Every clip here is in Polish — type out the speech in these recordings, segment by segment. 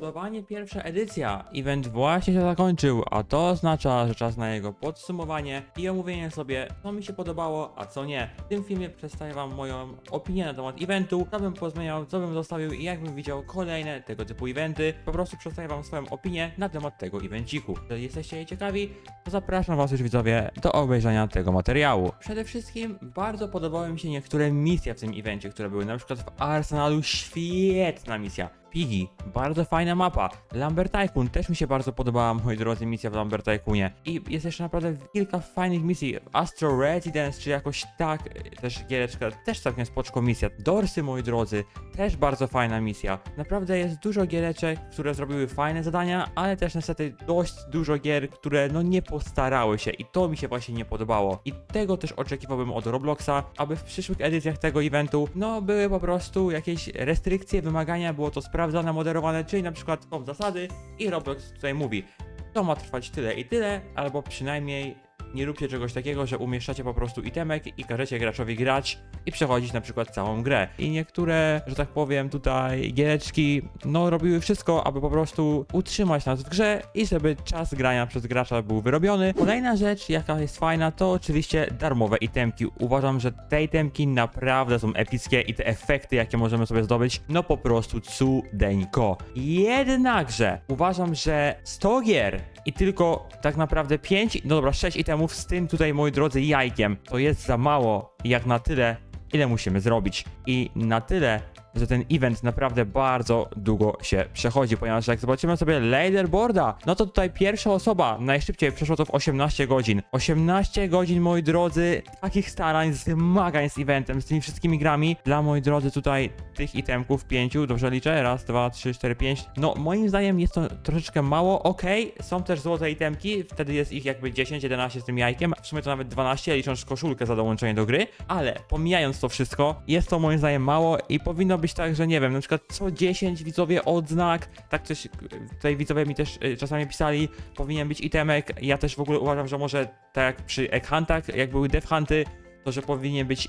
Podobanie pierwsza edycja. Event właśnie się zakończył, a to oznacza, że czas na jego podsumowanie i omówienie sobie, co mi się podobało, a co nie. W tym filmie przedstawię wam moją opinię na temat eventu, co bym pozmieniał, co bym zostawił i jak bym widział kolejne tego typu eventy. Po prostu przedstawię wam swoją opinię na temat tego evenciku. Jeżeli jesteście ciekawi, to zapraszam was już widzowie do obejrzenia tego materiału. Przede wszystkim bardzo podobały mi się niektóre misje w tym evencie, które były na przykład w Arsenalu świetna misja. Piggy, bardzo fajna mapa. Lambert Tycoon też mi się bardzo podobała, moi drodzy, misja w Lambert Tycoonie. I jest jeszcze naprawdę kilka fajnych misji. Astro Residence, czy jakoś tak, e, też giereczka, też całkiem spoczko misja. Dorsy, moi drodzy, też bardzo fajna misja. Naprawdę jest dużo giereczek, które zrobiły fajne zadania, ale też niestety dość dużo gier, które no nie postarały się i to mi się właśnie nie podobało. I tego też oczekiwałbym od Robloxa, aby w przyszłych edycjach tego eventu, no były po prostu jakieś restrykcje, wymagania, było to sprawdzone, moderowane, czyli na przykład są zasady i Roblox tutaj mówi, to ma trwać tyle i tyle, albo przynajmniej nie róbcie czegoś takiego, że umieszczacie po prostu itemek i każecie graczowi grać i przechodzić na przykład całą grę. I niektóre, że tak powiem, tutaj giereczki, no robiły wszystko, aby po prostu utrzymać nas w grze i żeby czas grania przez gracza był wyrobiony. Kolejna rzecz, jaka jest fajna, to oczywiście darmowe itemki. Uważam, że te itemki naprawdę są epickie i te efekty, jakie możemy sobie zdobyć, no po prostu cudeńko. Jednakże uważam, że 100 gier i tylko tak naprawdę 5, no dobra, 6 itemów z tym tutaj, moi drodzy, jajkiem, to jest za mało jak na tyle, ile musimy zrobić. I na tyle, że ten event naprawdę bardzo długo się przechodzi, ponieważ jak zobaczymy sobie leaderboarda, no to tutaj pierwsza osoba najszybciej przeszło to w 18 godzin. 18 godzin, moi drodzy, takich starań, zmagań z eventem, z tymi wszystkimi grami. Dla, moi drodzy, tutaj tych itemków pięciu, dobrze liczę? Raz, dwa, trzy, cztery, pięć. No, moim zdaniem jest to troszeczkę mało. Okej, są też złote itemki, wtedy jest ich jakby 10, 11 z tym jajkiem. W sumie to nawet 12, licząc koszulkę za dołączenie do gry. Ale pomijając to wszystko, jest to moim zdaniem mało i powinno być tak, że nie wiem, na przykład co 10 widzowie odznak, tak też tutaj widzowie mi też y, czasami pisali, powinien być itemek. Ja też w ogóle uważam, że może tak jak przy egg huntach, jak były hunty, to że powinien być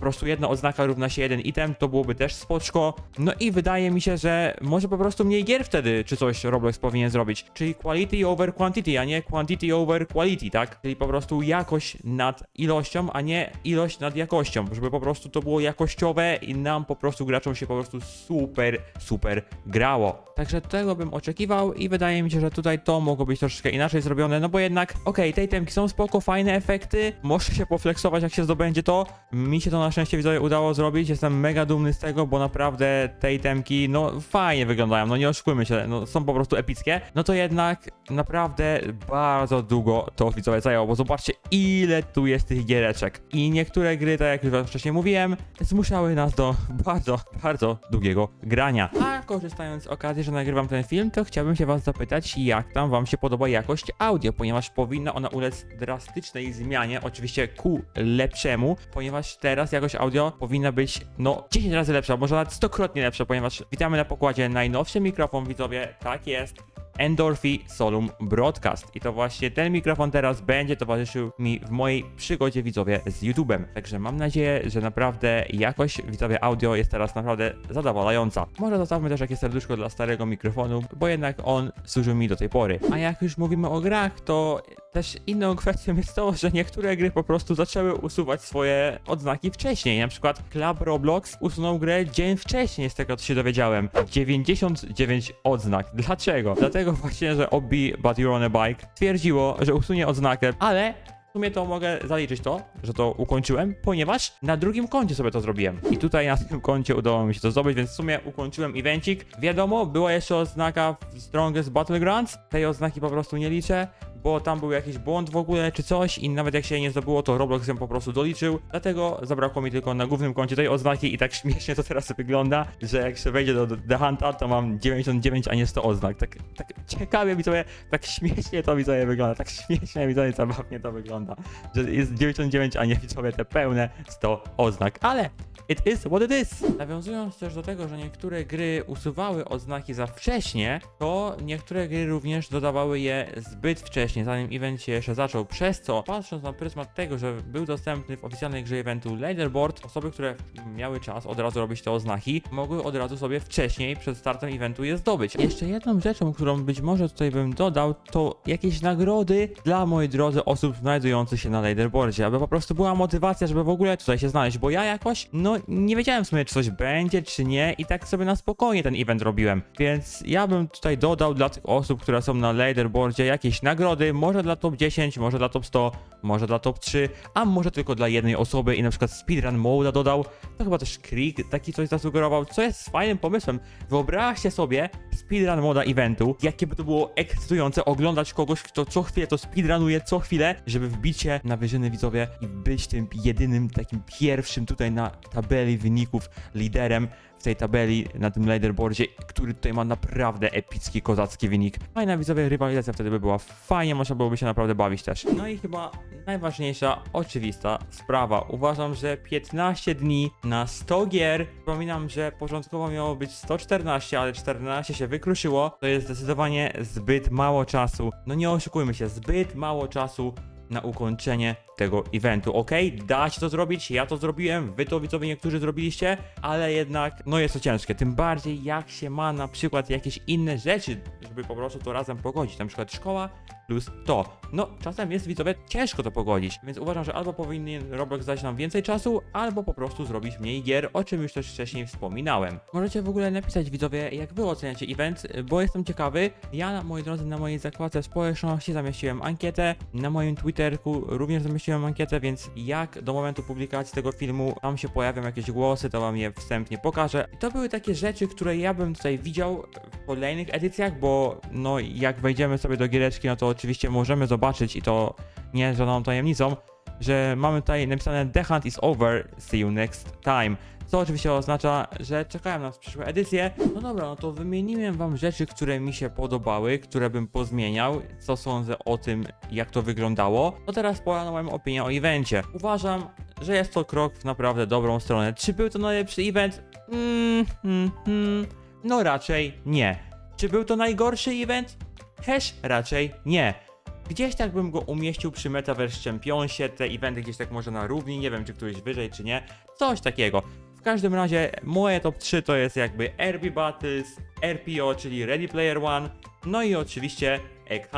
po prostu jedna odznaka równa się jeden item, to byłoby też spoczko. No i wydaje mi się, że może po prostu mniej gier wtedy, czy coś Roblox powinien zrobić. Czyli quality over quantity, a nie quantity over quality, tak? Czyli po prostu jakość nad ilością, a nie ilość nad jakością, żeby po prostu to było jakościowe i nam po prostu graczom się po prostu super, super grało. Także tego bym oczekiwał i wydaje mi się, że tutaj to mogło być troszeczkę inaczej zrobione, no bo jednak, okej, tej temki są spoko, fajne efekty, może się poflexować jak się zdobędzie to. Mi się to na szczęście widzowie udało zrobić, jestem mega dumny z tego, bo naprawdę tej temki, no fajnie wyglądają, no nie oszukujmy się, no są po prostu epickie. No to jednak naprawdę bardzo długo to widzowie zajęło, bo zobaczcie ile tu jest tych giereczek. I niektóre gry, tak jak już wcześniej mówiłem, zmuszały nas do bardzo, bardzo długiego grania. A korzystając z okazji, że nagrywam ten film, to chciałbym się was zapytać, jak tam wam się podoba jakość audio, ponieważ powinna ona ulec drastycznej zmianie, oczywiście ku lepszemu, ponieważ teraz jakość audio powinna być, no, 10 razy lepsza, może nawet stokrotnie lepsza, ponieważ witamy na pokładzie najnowszy mikrofon, widzowie, tak jest. Endorphi Solum Broadcast. I to właśnie ten mikrofon teraz będzie towarzyszył mi w mojej przygodzie widzowie z YouTube'em. Także mam nadzieję, że naprawdę jakość widzowie audio jest teraz naprawdę zadowalająca. Może zostawmy też jakieś serduszko dla starego mikrofonu, bo jednak on służył mi do tej pory. A jak już mówimy o grach, to też inną kwestią jest to, że niektóre gry po prostu zaczęły usuwać swoje odznaki wcześniej. Na przykład Club Roblox usunął grę dzień wcześniej, z tego co się dowiedziałem. 99 odznak. Dlaczego? Dlatego właśnie, że Obi But You're on a Bike stwierdziło, że usunie odznakę, ale w sumie to mogę zaliczyć to, że to ukończyłem, ponieważ na drugim koncie sobie to zrobiłem. I tutaj na tym koncie udało mi się to zdobyć, więc w sumie ukończyłem evencik. Wiadomo, była jeszcze oznaka w Strongest Battlegrounds. Tej oznaki po prostu nie liczę, bo tam był jakiś błąd w ogóle czy coś i nawet jak się nie zdobyło, to Roblox ją po prostu doliczył. Dlatego zabrakło mi tylko na głównym koncie tej oznaki i tak śmiesznie to teraz wygląda, że jak się wejdzie do The Hunta, to mam 99, a nie 100 oznak. Tak, tak ciekawie mi sobie, tak śmiesznie to mi wygląda, tak śmiesznie mi zabawnie to wygląda, że jest 99, a nie widzowie te pełne 100 oznak. Ale it is what it is. Nawiązując też do tego, że niektóre gry usuwały oznaki za wcześnie, to niektóre gry również dodawały je zbyt wcześnie, zanim event się jeszcze zaczął. Przez co, patrząc na pryzmat tego, że był dostępny w oficjalnej grze eventu Leaderboard, osoby, które miały czas od razu robić te oznaki, mogły od razu sobie wcześniej, przed startem eventu je zdobyć. Jeszcze jedną rzeczą, którą być może tutaj bym dodał, to jakieś nagrody dla, moi drodzy, osób znajdujących się na leaderboardzie, aby po prostu była motywacja, żeby w ogóle tutaj się znaleźć, bo ja jakoś, no, nie wiedziałem w sumie, czy coś będzie, czy nie i tak sobie na spokojnie ten event robiłem, więc ja bym tutaj dodał dla tych osób, które są na leaderboardzie jakieś nagrody, może dla top 10, może dla top 100, może dla top 3, a może tylko dla jednej osoby i na przykład speedrun moda dodał, to chyba też Krieg taki coś zasugerował, co jest fajnym pomysłem. Wyobraźcie sobie speedrun moda eventu, jakie by to było ekscytujące oglądać kogoś, kto co chwilę to speedrunuje, co chwilę, żeby wbić się na wyżyny widzowie i być tym jedynym, takim pierwszym tutaj na tabeli wyników liderem w tej tabeli na tym leaderboardzie, który tutaj ma naprawdę epicki, kozacki wynik. Fajna widzowie rywalizacja wtedy by była fajnie, można byłoby się naprawdę bawić też. No i chyba najważniejsza, oczywista sprawa. Uważam, że 15 dni na 100 gier, przypominam, że początkowo miało być 114, ale 14 się wykruszyło, to jest zdecydowanie zbyt mało czasu. No nie oszukujmy się, zbyt mało czasu na ukończenie tego eventu, ok? Da się to zrobić, ja to zrobiłem, wy to widzowie niektórzy zrobiliście, ale jednak, no jest to ciężkie, tym bardziej jak się ma na przykład jakieś inne rzeczy, żeby po prostu to razem pogodzić, na przykład szkoła plus to. No, czasem jest widzowie ciężko to pogodzić, więc uważam, że albo powinien Roblox dać nam więcej czasu, albo po prostu zrobić mniej gier, o czym już też wcześniej wspominałem. Możecie w ogóle napisać widzowie, jak wy oceniacie event, bo jestem ciekawy. Ja, moi drodzy, na mojej zakładce społeczności zamieściłem ankietę, na moim Twitterku również zamieściłem ankietę, więc jak do momentu publikacji tego filmu tam się pojawią jakieś głosy, to wam je wstępnie pokażę. I to były takie rzeczy, które ja bym tutaj widział w kolejnych edycjach, bo no jak wejdziemy sobie do giereczki, no to oczywiście możemy zobaczyć i to nie żadną tajemnicą, że mamy tutaj napisane The Hunt is over, see you next time. Co oczywiście oznacza, że czekają nas przyszłe edycje. No dobra, no to wymieniłem wam rzeczy, które mi się podobały, które bym pozmieniał, co sądzę o tym, jak to wyglądało. No teraz pora na moją opinię o evencie. Uważam, że jest to krok w naprawdę dobrą stronę. Czy był to najlepszy event? Mm, mm, mm, no raczej nie. Czy był to najgorszy event? Też raczej nie. Gdzieś tak bym go umieścił przy Metaverse Championsie, te eventy gdzieś tak może na równi, nie wiem czy któryś wyżej czy nie, coś takiego. W każdym razie moje top 3 to jest jakby RB Battles, RPO, czyli Ready Player One, no i oczywiście Egg.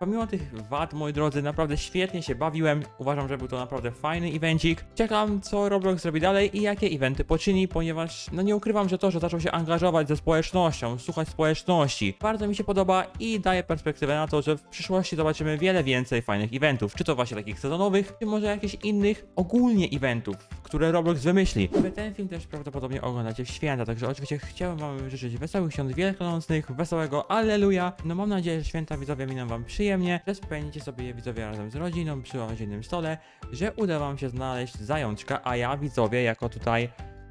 Pomimo tych wad, moi drodzy, naprawdę świetnie się bawiłem. Uważam, że był to naprawdę fajny evencik. Czekam, co Roblox zrobi dalej i jakie eventy poczyni, ponieważ no nie ukrywam, że to, że zaczął się angażować ze społecznością, słuchać społeczności, bardzo mi się podoba i daje perspektywę na to, że w przyszłości zobaczymy wiele więcej fajnych eventów. Czy to właśnie takich sezonowych, czy może jakichś innych ogólnie eventów, które Roblox wymyśli. Wy ten film też prawdopodobnie oglądacie w święta, także oczywiście chciałem wam życzyć wesołych świąt wielkanocnych, wesołego Alleluja. No mam nadzieję, że święta widzowie miną wam przyjemnie, że spędzicie sobie je widzowie razem z rodziną przy rodzinnym stole, że uda wam się znaleźć zajączka, a ja widzowie jako tutaj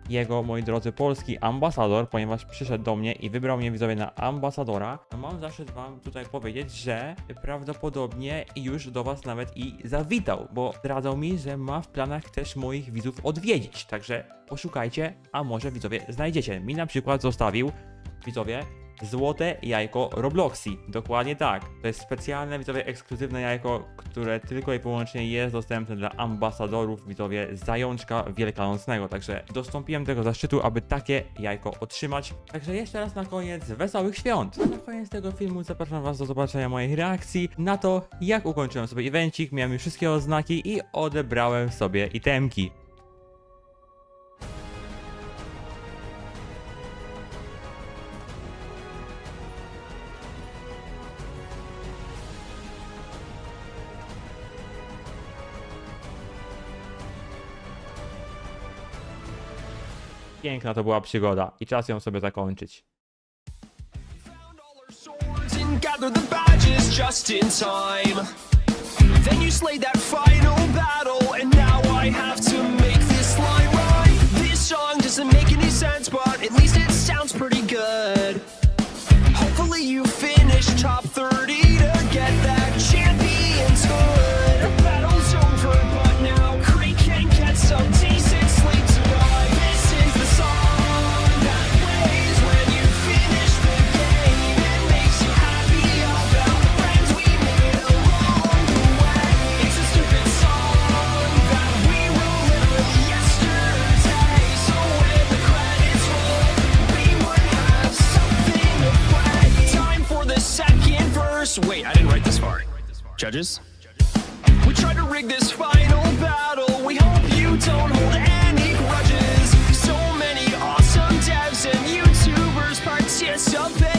jego, moi drodzy, polski ambasador, ponieważ przyszedł do mnie i wybrał mnie widzowie na ambasadora, mam zaszczyt wam tutaj powiedzieć, że prawdopodobnie już do was nawet i zawitał, bo zdradzał mi, że ma w planach też moich widzów odwiedzić, także poszukajcie, a może widzowie znajdziecie. Mi na przykład zostawił, widzowie, Złote jajko Robloxi. Dokładnie tak. To jest specjalne, widzowie, ekskluzywne jajko, które tylko i wyłącznie jest dostępne dla ambasadorów, widzowie, zajączka wielkanocnego. Także dostąpiłem tego zaszczytu, aby takie jajko otrzymać. Także jeszcze raz na koniec wesołych świąt. Na koniec tego filmu zapraszam was do zobaczenia mojej reakcji na to, jak ukończyłem sobie evencik, miałem już wszystkie oznaki i odebrałem sobie itemki. Piękna to była przygoda i czas ją sobie zakończyć. I top 30 Judges? We tried to rig this final battle. We hope you don't hold any grudges. So many awesome devs and YouTubers participate.